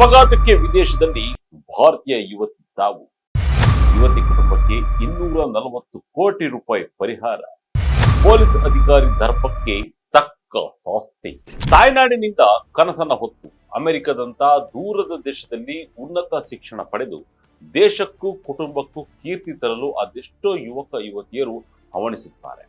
ಅಪಘಾತಕ್ಕೆ ವಿದೇಶದಲ್ಲಿ ಭಾರತೀಯ ಯುವತಿ ಸಾವು. ಯುವತಿ ಕುಟುಂಬಕ್ಕೆ ಇನ್ನೂರ ನಲವತ್ತು ಕೋಟಿ ರೂಪಾಯಿ ಪರಿಹಾರ. ಪೊಲೀಸ್ ಅಧಿಕಾರಿ ದರ್ಪಕ್ಕೆ ತಕ್ಕ ಸಂಸ್ಥೆ ತಾಯ್ನಾಡಿನಿಂದ ಕನಸನ್ನ ಹೊತ್ತು. ಅಮೆರಿಕದಂತ ದೂರದ ದೇಶದಲ್ಲಿ ಉನ್ನತ ಶಿಕ್ಷಣ ಪಡೆದು ದೇಶಕ್ಕೂ ಕುಟುಂಬಕ್ಕೂ ಕೀರ್ತಿ ತರಲು ಅದೆಷ್ಟೋ ಯುವಕ ಯುವತಿಯರು ಹವಣಿಸುತ್ತಾರೆ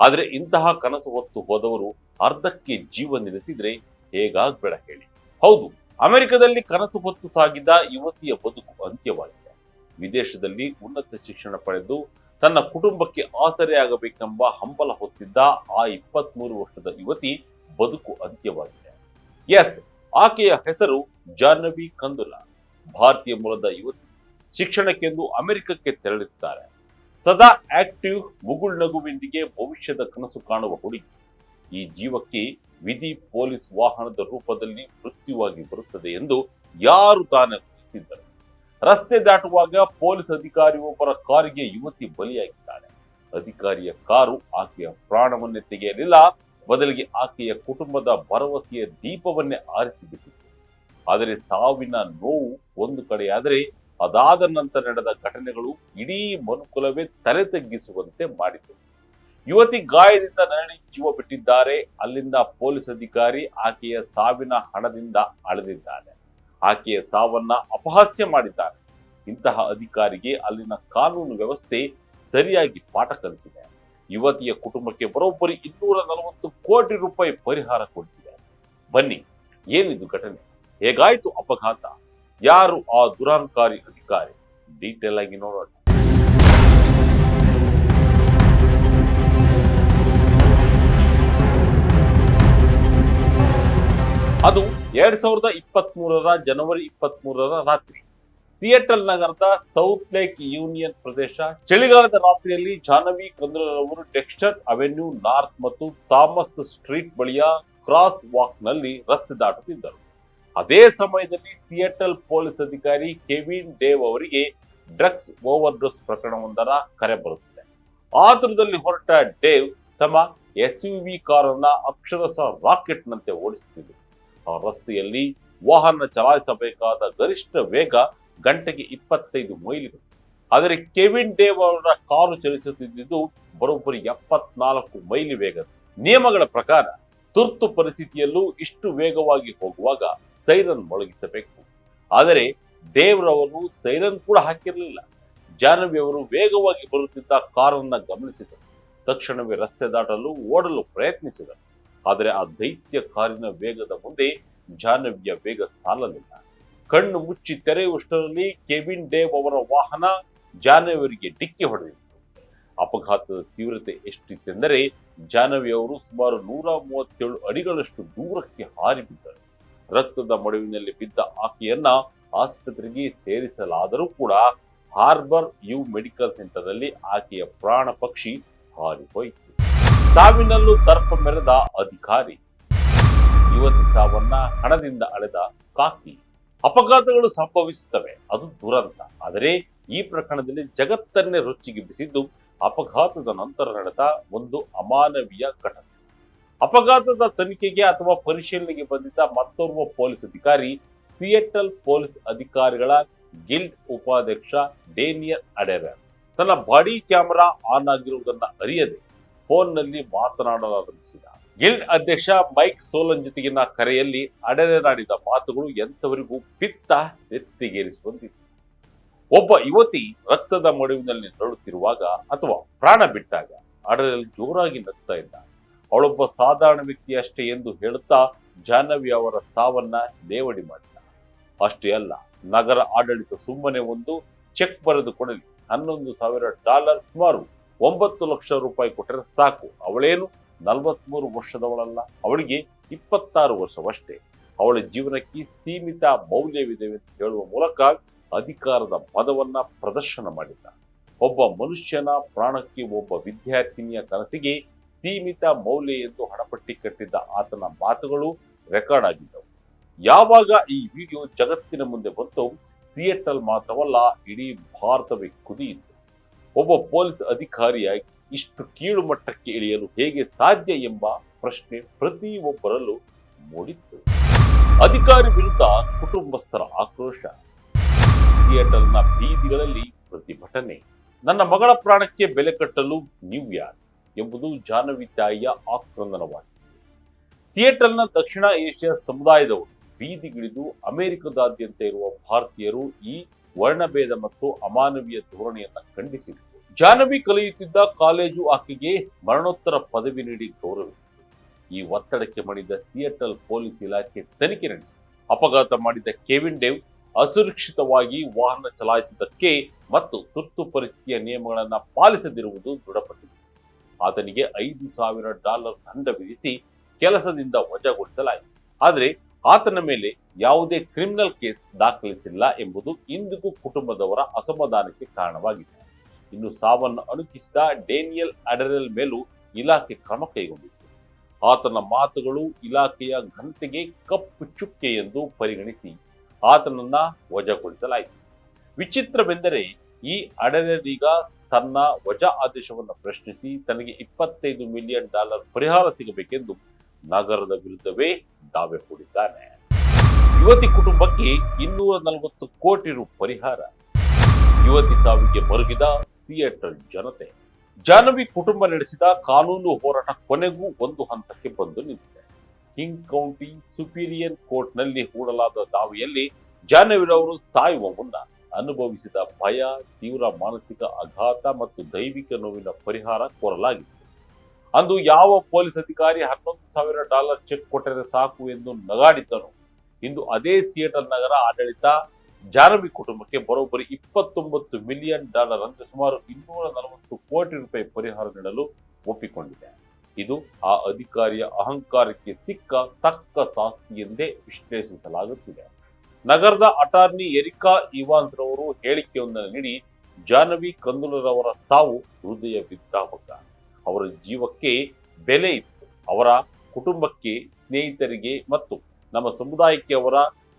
ಆದರೆ ಇಂತಹ ಕನಸು ಹೊತ್ತು ಹೋದವರು ಅರ್ಧಕ್ಕೆ ಜೀವ ನಿಲ್ಲಿಸಿದ್ರೆ ಹೇಗಾಗ್ಬೇಡ ಹೇಳಿ. ಹೌದು ಅಮೆರಿಕದಲ್ಲಿ ಕನಸು ಹೊತ್ತು ಸಾಗಿದ್ದ ಯುವತಿಯ ಬದುಕು ಅಂತ್ಯವಾಗಿದೆ. ವಿದೇಶದಲ್ಲಿ ಉನ್ನತ ಶಿಕ್ಷಣ ಪಡೆದು ತನ್ನ ಕುಟುಂಬಕ್ಕೆ ಆಸರೆಯಾಗಬೇಕೆಂಬ ಹಂಬಲ ಹೊತ್ತಿದ್ದ ಆ ಇಪ್ಪತ್ಮೂರು ವರ್ಷದ ಯುವತಿ ಬದುಕು ಅಂತ್ಯವಾಗಿದೆ. ಎಸ್ ಆಕೆಯ ಹೆಸರು ಜಾಹ್ನವಿ ಕಂದುಲ. ಭಾರತೀಯ ಮೂಲದ ಯುವತಿ ಶಿಕ್ಷಣಕ್ಕೆಂದು ಅಮೆರಿಕಕ್ಕೆ ತೆರಳಿದ್ದಾರೆ ಸದಾ ಆಕ್ಟಿವ್ ಮುಗುಳ್ನಗುವಿನೊಂದಿಗೆ ಭವಿಷ್ಯದ ಕನಸು ಕಾಣುವ ಹುಡುಗಿ. ಈ ಜೀವಕ್ಕೆ ವಿಧಿ ಪೊಲೀಸ್ ವಾಹನದ ರೂಪದಲ್ಲಿ ಮೃತ್ಯುವಾಗಿ ಬರುತ್ತದೆ ಎಂದು ಯಾರು ತಾನೇ ತಿಳಿಸಿದ್ದರು. ರಸ್ತೆ ದಾಟುವಾಗ ಪೊಲೀಸ್ ಅಧಿಕಾರಿಯೊಬ್ಬರ ಕಾರಿಗೆ ಯುವತಿ ಬಲಿಯಾಗಿದ್ದಾಳೆ. ಅಧಿಕಾರಿಯ ಕಾರು ಆಕೆಯ ಪ್ರಾಣವನ್ನೇ ತೆಗೆಯಲಿಲ್ಲ. ಬದಲಿಗೆ ಆಕೆಯ ಕುಟುಂಬದ ಭರವಸೆಯ ದೀಪವನ್ನೇ ಆರಿಸಿಬಿಟ್ಟಿತ್ತು ಆದರೆ ಸಾವಿನ ನೋವು ಒಂದು ಕಡೆಯಾದರೆ ಅದಾದ ನಂತರ ನಡೆದ ಘಟನೆಗಳು ಇಡೀ ಮನುಕುಲವೇ ತಲೆ ತಗ್ಗಿಸುವಂತೆ ಮಾಡಿತು. ಯುವತಿ ಗಾಯದಿಂದ ನರಳಿ ಜೀವ ಬಿಟ್ಟಿದ್ದಾರೆ. ಅಲ್ಲಿಂದ ಪೊಲೀಸ್ ಅಧಿಕಾರಿ ಆಕೆಯ ಸಾವಿನ ಹಣದಿಂದ ಅಳೆದಿದ್ದಾನೆ. ಆಕೆಯ ಸಾವನ್ನ ಅಪಹಾಸ್ಯ ಮಾಡಿದ್ದಾರೆ. ಇಂತಹ ಅಧಿಕಾರಿಗೆ ಅಲ್ಲಿನ ಕಾನೂನು ವ್ಯವಸ್ಥೆ ಸರಿಯಾಗಿ ಪಾಠ ಕಲಿಸಿದೆ. ಯುವತಿಯ ಕುಟುಂಬಕ್ಕೆ ಬರೋಬ್ಬರಿ ಇನ್ನೂರ ನಲವತ್ತು ಕೋಟಿ ರೂಪಾಯಿ ಪರಿಹಾರ ಕೊಡಿಸಿದೆ ಬನ್ನಿ, ಏನಿದು ಘಟನೆ? ಹೇಗಾಯ್ತು ಅಪಘಾತ? ಯಾರು ಆ ದುರಾಂಕಾರಿ ಅಧಿಕಾರಿ? ಡೀಟೇಲ್ ಆಗಿ ನೋಡೋಣ. ಅದು ಎರಡ್ ಸಾವಿರದ ಇಪ್ಪತ್ತ್ ಮೂರರ ಜನವರಿ ಇಪ್ಪತ್ತ್ ಮೂರರ ರಾತ್ರಿ. ಸಿಯೆಟಲ್ ನಗರದ ಸೌತ್ ಲೇಕ್ ಯೂನಿಯನ್ ಪ್ರದೇಶ, ಚಳಿಗಾಲದ ರಾತ್ರಿಯಲ್ಲಿ ಜಾಹ್ನವಿ ಕಂದ್ರರವರು ಡೆಕ್ಸ್ಟರ್ ಅವೆನ್ಯೂ ನಾರ್ತ್ ಮತ್ತು ಥಾಮಸ್ ಸ್ಟ್ರೀಟ್ ಬಳಿಯ ಕ್ರಾಸ್ ವಾಕ್ನಲ್ಲಿ ರಸ್ತೆ ದಾಟುತ್ತಿದ್ದರು. ಅದೇ ಸಮಯದಲ್ಲಿ ಸಿಯಟಲ್ ಪೊಲೀಸ್ ಅಧಿಕಾರಿ ಕೆವಿನ್ ಡೇವ್ ಅವರಿಗೆ ಡ್ರಗ್ಸ್ ಓವರ್ ಡೋಸ್ ಪ್ರಕರಣವೊಂದರ ಕರೆ ಬರುತ್ತದೆ. ಆತುರದಲ್ಲಿ ಹೊರಟ ಡೇವ್ ತಮ್ಮ ಎಸ್ ಯು ವಿ ಕಾರನ್ನ ಅಕ್ಷರಶಃ ರಾಕೆಟ್ ನಂತೆ ಓಡಿಸುತ್ತಿದ್ದರು. ರಸ್ತೆಯಲ್ಲಿ ವಾಹನ ಚಲಾಯಿಸಬೇಕಾದ ಗರಿಷ್ಠ ವೇಗ ಗಂಟೆಗೆ ಇಪ್ಪತ್ತೈದು ಮೈಲಿಗಳು ಆದರೆ ಕೆವಿನ್ ಡೇವ್ ಅವರ ಕಾರು ಚಲಿಸುತ್ತಿದ್ದುದು ಬರೋಬ್ಬರಿ ಎಪ್ಪತ್ನಾಲ್ಕು ಮೈಲಿ ವೇಗ. ನಿಯಮಗಳ ಪ್ರಕಾರ ತುರ್ತು ಪರಿಸ್ಥಿತಿಯಲ್ಲೂ ಇಷ್ಟು ವೇಗವಾಗಿ ಹೋಗುವಾಗ ಸೈರನ್ ಮೊಳಗಿಸಬೇಕು. ಆದರೆ ದೇವ್ರವರು ಸೈರನ್ ಕೂಡ ಹಾಕಿರಲಿಲ್ಲ. ಜಾಹ್ನವಿ ಅವರು ವೇಗವಾಗಿ ಬರುತ್ತಿದ್ದ ಕಾರನ್ನ ಗಮನಿಸಿದರು. ತಕ್ಷಣವೇ ರಸ್ತೆ ದಾಟಲು ಓಡಲು ಪ್ರಯತ್ನಿಸಿದರು. ಆದರೆ ಆ ದೈತ್ಯ ಕಾರಿನ ವೇಗದ ಮುಂದೆ ಜಾಹ್ನವಿಯ ವೇಗ ಸಾಲಲಿಲ್ಲ. ಕಣ್ಣು ಮುಚ್ಚಿ ತೆರೆಯುವಷ್ಟರಲ್ಲಿ ಕೆವಿನ್ ಡೇವ್ ಅವರ ವಾಹನ ಜಾಹ್ನವಿಯವರಿಗೆ ಡಿಕ್ಕಿ ಹೊಡೆದಿತ್ತು. ಅಪಘಾತದ ತೀವ್ರತೆ ಎಷ್ಟಿತ್ತೆಂದರೆ ಜಾಹ್ನವಿ ಅವರು ಸುಮಾರು ನೂರ ಮೂವತ್ತೇಳು ಅಡಿಗಳಷ್ಟು ದೂರಕ್ಕೆ ಹಾರಿ ಬಿದ್ದರು ರಕ್ತದ ಮಡುವಿನಲ್ಲಿ ಬಿದ್ದ ಆಕೆಯನ್ನ ಆಸ್ಪತ್ರೆಗೆ ಸೇರಿಸಲಾದರೂ ಕೂಡ ಹಾರ್ಬರ್ ಯು ಮೆಡಿಕಲ್ ಸೆಂಟರ್ನಲ್ಲಿ ಆಕೆಯ ಪ್ರಾಣ ಪಕ್ಷಿ ಹಾರಿ ಹೋಯಿತು. ಸಾವಿನಲ್ಲೂ ತರ್ಪ ಮೆರೆದ ಅಧಿಕಾರಿ. ಯುವತಿ ಸಾವನ್ನ ಹಣದಿಂದ ಅಳೆದ ಕಾಕಿ. ಅಪಘಾತಗಳು ಸಂಭವಿಸುತ್ತವೆ, ಅದು ದುರಂತ. ಆದರೆ ಈ ಪ್ರಕರಣದಲ್ಲಿ ಜಗತ್ತನ್ನೇ ರೊಚ್ಚಿಗೆಬ್ಬಿಸಿದ್ದು ಅಪಘಾತದ ನಂತರ ನಡೆದ ಒಂದು ಅಮಾನವೀಯ ಘಟನೆ. ಅಪಘಾತದ ತನಿಖೆಗೆ ಅಥವಾ ಪರಿಶೀಲನೆಗೆ ಬಂದಿದ್ದ ಮತ್ತೋರ್ವ ಪೊಲೀಸ್ ಅಧಿಕಾರಿ ಸಿಯೆಟಲ್ ಪೊಲೀಸ್ ಅಧಿಕಾರಿಗಳ ಗಿಲ್ಡ್ ಉಪಾಧ್ಯಕ್ಷ ಡೇನಿಯಲ್ ಅಡೆರರ್. ತನ್ನ ಬಾಡಿ ಕ್ಯಾಮೆರಾ ಆನ್ ಆಗಿರುವುದನ್ನು ಅರಿಯದೆ ಫೋನ್ನಲ್ಲಿ ಮಾತನಾಡಲಾರಂಭಿಸಿದ ಗಿಲ್ಡ್ ಅಧ್ಯಕ್ಷ ಮೈಕ್ ಸೋಲನ್ ಜೊತೆಗಿನ ಕರೆಯಲ್ಲಿ ಅಡೆದಾಡಿದ ಮಾತುಗಳು ಎಂಥವರಿಗೂ ಪಿತ್ತ ನೆತ್ತಿಗೇರಿಸುವಂತಿತ್ತು. ಒಬ್ಬ ಯುವತಿ ರಕ್ತದ ಮಡುವಿನಲ್ಲಿ ನರಳುತ್ತಿರುವಾಗ ಅಥವಾ ಪ್ರಾಣ ಬಿಟ್ಟಾಗ ಅಡರಲ್ಲಿ ಜೋರಾಗಿ ನಗ್ತಾ ಇದ್ದ. ಅವಳೊಬ್ಬ ಸಾಧಾರಣ ವ್ಯಕ್ತಿ ಅಷ್ಟೇ ಎಂದು ಹೇಳುತ್ತಾ ಜಾಹ್ನವಿ ಅವರ ಸಾವನ್ನ ಲೇವಡಿ ಮಾಡಿದ. ಅಷ್ಟೇ ಅಲ್ಲ, ನಗರ ಆಡಳಿತ ಸುಮ್ಮನೆ ಒಂದು ಚೆಕ್ ಬರೆದು ಕೊಡಲಿ, ಹನ್ನೊಂದು ಸಾವಿರ ಡಾಲರ್ ಸುಮಾರು ಒಂಬತ್ತು ಲಕ್ಷ ರೂಪಾಯಿ ಕೊಟ್ಟರೆ ಸಾಕು. ಅವಳೇನು? ನಲವತ್ಮೂರು ವರ್ಷದವಳಲ್ಲ. ಅವಳಿಗೆ ಇಪ್ಪತ್ತಾರು ವರ್ಷವಷ್ಟೇ. ಅವಳ ಜೀವನಕ್ಕೆ ಸೀಮಿತ ಮೌಲ್ಯವಿದೆ ಎಂದು ಹೇಳುವ ಮೂಲಕ ಅಧಿಕಾರದ ಪದವನ್ನ ಪ್ರದರ್ಶನ ಮಾಡಿದ್ದ. ಒಬ್ಬ ಮನುಷ್ಯನ ಪ್ರಾಣಕ್ಕೆ ಒಬ್ಬ ವಿದ್ಯಾರ್ಥಿನಿಯ ಕನಸಿಗೆ ಸೀಮಿತ ಮೌಲ್ಯ ಎಂದು ಹಣಪಟ್ಟಿ ಕಟ್ಟಿದ್ದ ಆತನ ಮಾತುಗಳು ರೆಕಾರ್ಡ್ ಆಗಿದ್ದವು. ಯಾವಾಗ ಈ ವಿಡಿಯೋ ಜಗತ್ತಿನ ಮುಂದೆ ಬಂತು ಸಿಯೆಟಲ್ ಮಾತ್ರವಲ್ಲ, ಇಡೀ ಭಾರತವೇ ಕುದಿಯಿತು. ಒಬ್ಬ ಪೊಲೀಸ್ ಅಧಿಕಾರಿಯಾಗಿ ಇಷ್ಟು ಕೀಳು ಮಟ್ಟಕ್ಕೆ ಇಳಿಯಲು ಹೇಗೆ ಸಾಧ್ಯ ಎಂಬ ಪ್ರಶ್ನೆ ಪ್ರತಿ ಒಬ್ಬರಲ್ಲೂ ಮೂಡಿತ್ತು. ಅಧಿಕಾರಿ ವಿರುದ್ಧ ಕುಟುಂಬಸ್ಥರ ಆಕ್ರೋಶ. ಥಿಯೇಟರ್ನ ಬೀದಿಗಳಲ್ಲಿ ಪ್ರತಿಭಟನೆ. ನನ್ನ ಮಗಳ ಪ್ರಾಣಕ್ಕೆ ಬೆಲೆ ಕಟ್ಟಲು ನೀವು ಯಾರು ಎಂಬುದು ಜಾಹ್ನವಿ ತಾಯಿಯ ಆಕ್ರಂದನವಾಗಿದೆ. ಸಿಯೇಟಲ್ನ ದಕ್ಷಿಣ ಏಷ್ಯಾ ಸಮುದಾಯದವರು ಬೀದಿಗಿಳಿದು ಅಮೆರಿಕದಾದ್ಯಂತ ಇರುವ ಭಾರತೀಯರು ಈ ವರ್ಣಭೇದ ಮತ್ತು ಅಮಾನವೀಯ ಧೋರಣೆಯನ್ನ ಖಂಡಿಸಿದರು ಜಾಹ್ನವಿ ಕಲಿಯುತ್ತಿದ್ದ ಕಾಲೇಜು ಆಕೆಗೆ ಮರಣೋತ್ತರ ಪದವಿ ನೀಡಿ ಗೌರವಿಸಿತು ಈ ಒತ್ತಡಕ್ಕೆ ಮಣಿದ ಸಿಯಟಲ್ ಪೊಲೀಸ್ ಇಲಾಖೆ ತನಿಖೆ ನಡೆಸಿತು ಅಪಘಾತ ಮಾಡಿದ ಕೆವಿನ್ ಡೇವ್ ಅಸುರಕ್ಷಿತವಾಗಿ ವಾಹನ ಚಲಾಯಿಸಿದ್ದಕ್ಕೆ ಮತ್ತು ತುರ್ತು ಪರಿಸ್ಥಿತಿಯ ನಿಯಮಗಳನ್ನು ಪಾಲಿಸದಿರುವುದು ದೃಢಪಟ್ಟಿದೆ. ಆತನಿಗೆ ಐದು ಸಾವಿರ ಡಾಲರ್ ದಂಡ ವಿಧಿಸಿ ಕೆಲಸದಿಂದ ವಜಾಗೊಳಿಸಲಾಯಿತು. ಆದರೆ ಆತನ ಮೇಲೆ ಯಾವುದೇ ಕ್ರಿಮಿನಲ್ ಕೇಸ್ ದಾಖಲಿಸಿಲ್ಲ ಎಂಬುದು ಇಂದಿಗೂ ಕುಟುಂಬದವರ ಅಸಮಾಧಾನಕ್ಕೆ ಕಾರಣವಾಗಿದೆ. ಇನ್ನು ಸಾವನ್ನು ಅಣುಕಿಸಿದ ಡೇನಿಯಲ್ ಅಡರೆಲ್ ಮೇಲೂ ಇಲಾಖೆ ಕ್ರಮ ಕೈಗೊಂಡಿತ್ತು. ಆತನ ಮಾತುಗಳು ಇಲಾಖೆಯ ಘನತೆಗೆ ಕಪ್ಪು ಚುಕ್ಕೆ ಎಂದು ಪರಿಗಣಿಸಿ ಆತನನ್ನ ವಜಾಗೊಳಿಸಲಾಯಿತು. ವಿಚಿತ್ರವೆಂದರೆ ಈ ಅಡರೆಲೀಗ ತನ್ನ ವಜಾ ಆದೇಶವನ್ನು ಪ್ರಶ್ನಿಸಿ ತನಗೆ ಇಪ್ಪತ್ತೈದು ಮಿಲಿಯನ್ ಡಾಲರ್ ಪರಿಹಾರ ಸಿಗಬೇಕೆಂದು ನಗರದ ವಿರುದ್ಧವೇ ದಾವೆ ಹೂಡಿದ್ದಾನೆ. ಯುವತಿ ಕುಟುಂಬಕ್ಕೆ ಇನ್ನೂರ ನಲವತ್ತು ಕೋಟಿ ರು ಪರಿಹಾರ. ಯುವತಿ ಸಾವಿಗೆ ಮರುಗಿದ ಸಿಯೇಟರ್ ಜನತೆ. ಜಾನವಿ ಕುಟುಂಬ ನಡೆಸಿದ ಕಾನೂನು ಹೋರಾಟ ಕೊನೆಗೂ ಒಂದು ಹಂತಕ್ಕೆ ಬಂದು ನಿಂತಿದೆ. ಕಿಂಗ್ ಕೌಂಟಿ ಸುಪೀರಿಯರ್ ಕೋರ್ಟ್ನಲ್ಲಿ ಹೂಡಲಾದ ದಾವೆಯಲ್ಲಿ ಜಾಹ್ನವಿರವರು ಸಾಯುವ ಮುನ್ನ ಅನುಭವಿಸಿದ ಭಯ, ತೀವ್ರ ಮಾನಸಿಕ ಆಘಾತ ಮತ್ತು ದೈವಿಕ ನೋವಿನ ಪರಿಹಾರ ಕೋರಲಾಗಿತ್ತು ಅಂದು ಯಾವ ಪೊಲೀಸ್ ಅಧಿಕಾರಿ ಹನ್ನೊಂದು ಸಾವಿರ ಡಾಲರ್ ಚೆಕ್ ಕೊಟ್ಟರೆ ಸಾಕು ಎಂದು ನಗಾಡಿದ್ದನು. ಇಂದು ಅದೇ ಸಿಯೇಟಲ್ ನಗರ ಆಡಳಿತ ಜಾನವಿ ಕುಟುಂಬಕ್ಕೆ ಬರೋಬ್ಬರಿ ಇಪ್ಪತ್ತೊಂಬತ್ತು ಮಿಲಿಯನ್ ಡಾಲರ್ ಅಂದರೆ ಸುಮಾರು ಇನ್ನೂರ ನಲವತ್ತು ಕೋಟಿ ರೂಪಾಯಿ ಪರಿಹಾರ ನೀಡಲು ಒಪ್ಪಿಕೊಂಡಿದೆ. ಇದು ಆ ಅಧಿಕಾರಿಯ ಅಹಂಕಾರಕ್ಕೆ ಸಿಕ್ಕ ತಕ್ಕ ಶಾಸ್ತಿ ಎಂದೇ ವಿಶ್ಲೇಷಿಸಲಾಗುತ್ತಿದೆ. ನಗರದ ಅಟಾರ್ನಿ ಎರಿಕಾ ಇವಾನ್ಸ್ ರವರು ಹೇಳಿಕೆಯೊಂದನ್ನು ನೀಡಿ ಜಾಹ್ನವಿ ಕಂದುಲರವರ ಸಾವು ಹೃದಯ ವಿದ್ರಾವಕ ಅವರ ಜೀವಕ್ಕೆ ಬೆಲೆ ಇತ್ತು. ಅವರ ಕುಟುಂಬಕ್ಕೆ ಸ್ನೇಹಿತರಿಗೆ ಮತ್ತು ನಮ್ಮ ಸಮುದಾಯಕ್ಕೆ ಅವರ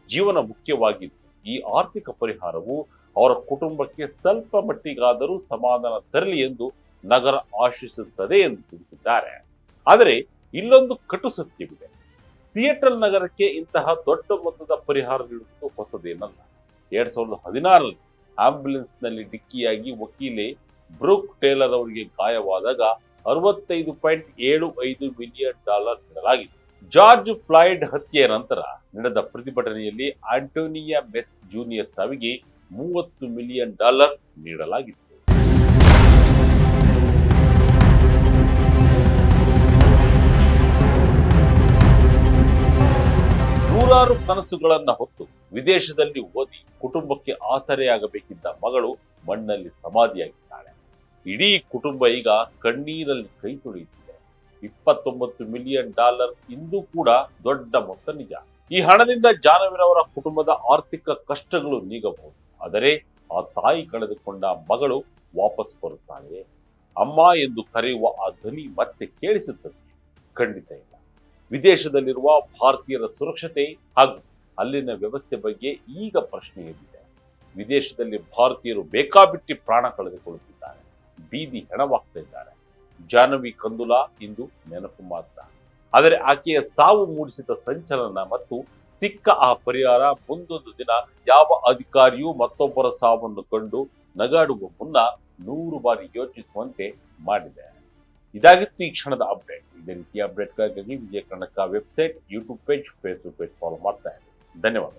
ಜೀವನ ಮುಖ್ಯವಾಗಿತ್ತು. ಈ ಆರ್ಥಿಕ ಪರಿಹಾರವು ಅವರ ಕುಟುಂಬಕ್ಕೆ ಸ್ವಲ್ಪ ಮಟ್ಟಿಗಾದರೂ ಸಮಾಧಾನ ತರಲಿ ಎಂದು ನಗರ ಆಶಿಸುತ್ತದೆ ಎಂದು ತಿಳಿಸಿದ್ದಾರೆ. ಆದರೆ ಇಲ್ಲೊಂದು ಕಟು ಸತ್ಯವಿದೆ. ಸಿಯೇಟಲ್ ನಗರಕ್ಕೆ ಇಂತಹ ದೊಡ್ಡ ಮೊತ್ತದ ಪರಿಹಾರ ನೀಡುವುದು ಹೊಸದೇನಲ್ಲ. ಎರಡ್ ಸಾವಿರದ ಹದಿನಾರರಲ್ಲಿ ಆಂಬ್ಯುಲೆನ್ಸ್ನಲ್ಲಿ ಡಿಕ್ಕಿಯಾಗಿ ವಕೀಲೆ ಬ್ರೂಕ್ ಟೇಲರ್ ಅವರಿಗೆ ಗಾಯವಾದಾಗ ಅರವತ್ತೈದು ಪಾಯಿಂಟ್ ಏಳು ಐದು ಮಿಲಿಯನ್ ಡಾಲರ್ ನೀಡಲಾಗಿದೆ. ಜಾರ್ಜ್ ಫ್ಲಾಯ್ಡ್ ಹತ್ಯೆಯ ನಂತರ ನಡೆದ ಪ್ರತಿಭಟನೆಯಲ್ಲಿ ಆಂಟೋನಿಯಾ ಮೆಸ್ ಜೂನಿಯರ್ ಸಾವಿಗೆ ಮೂವತ್ತು ಮಿಲಿಯನ್ ಡಾಲರ್ ನೀಡಲಾಗಿತ್ತು ನೂರಾರು ಕನಸುಗಳನ್ನ ಹೊತ್ತು ವಿದೇಶದಲ್ಲಿ ಓದಿ ಕುಟುಂಬಕ್ಕೆ ಆಸರೆಯಾಗಬೇಕಿದ್ದ ಮಗಳು ಮಣ್ಣಲ್ಲಿ ಸಮಾಧಿಯಾಗಿದ್ದಾಳೆ. ಇಡೀ ಕುಟುಂಬ ಈಗ ಕಣ್ಣೀರಲ್ಲಿ ಕೈ ತೊಳೆಯುತ್ತಿದೆ. ಇಪ್ಪತ್ತೊಂಬತ್ತು ಮಿಲಿಯನ್ ಡಾಲರ್ ಇಂದು ಕೂಡ ದೊಡ್ಡ ಮೊತ್ತ ನಿಜ. ಈ ಹಣದಿಂದ ಜಾನವಿರವರ ಕುಟುಂಬದ ಆರ್ಥಿಕ ಕಷ್ಟಗಳು ನೀಗಬಹುದು. ಆದರೆ ಆ ತಾಯಿ ಕಳೆದುಕೊಂಡ ಮಗಳು ವಾಪಸ್ ಬರುತ್ತಾಳೆ. ಅಮ್ಮ ಎಂದು ಕರೆಯುವ ಆ ಧ್ವನಿ ಮತ್ತೆ ಕೇಳಿಸುತ್ತದೆ. ಖಂಡಿತ ಇಲ್ಲ. ವಿದೇಶದಲ್ಲಿರುವ ಭಾರತೀಯರ ಸುರಕ್ಷತೆ ಹಾಗೂ ಅಲ್ಲಿನ ವ್ಯವಸ್ಥೆ ಬಗ್ಗೆ ಈಗ ಪ್ರಶ್ನೆ ಎದ್ದಿದೆ ವಿದೇಶದಲ್ಲಿ ಭಾರತೀಯರು ಬೇಕಾಬಿಟ್ಟಿ ಪ್ರಾಣ ಕಳೆದುಕೊಳ್ಳುತ್ತಿದ್ದಾರೆ. ಬೀದಿ ಹೆಣವಾಗ್ತಾ ಇದ್ದಾರೆ ಜಾಹ್ನವಿ ಕಂದುಲಾ ಇಂದು ನೆನಪು ಮಾತ್ರ. ಆದರೆ ಆಕೆಯ ಸಾವು ಮೂಡಿಸಿದ ಸಂಚಲನ ಮತ್ತು ಸಿಕ್ಕ ಆ ಪರಿಹಾರ ಮುಂದೊಂದು ದಿನ ಯಾವ ಅಧಿಕಾರಿಯೂ ಮತ್ತೊಬ್ಬರ ಸಾವನ್ನು ಕಂಡು ನಗಾಡುವ ಮುನ್ನ ನೂರು ಬಾರಿ ಯೋಚಿಸುವಂತೆ ಮಾಡಿದೆ. ಇದಾಗಿತ್ತು ಈ ಕ್ಷಣದ ಅಪ್ಡೇಟ್. ಇದೇ ರೀತಿಯ ಅಪ್ಡೇಟ್ಗಾಗಿ Vijaya Karnataka website, YouTube page, Facebook page follow ಮಾಡ್ತಾ ಇದ್ದೀನಿ ಧನ್ಯವಾದ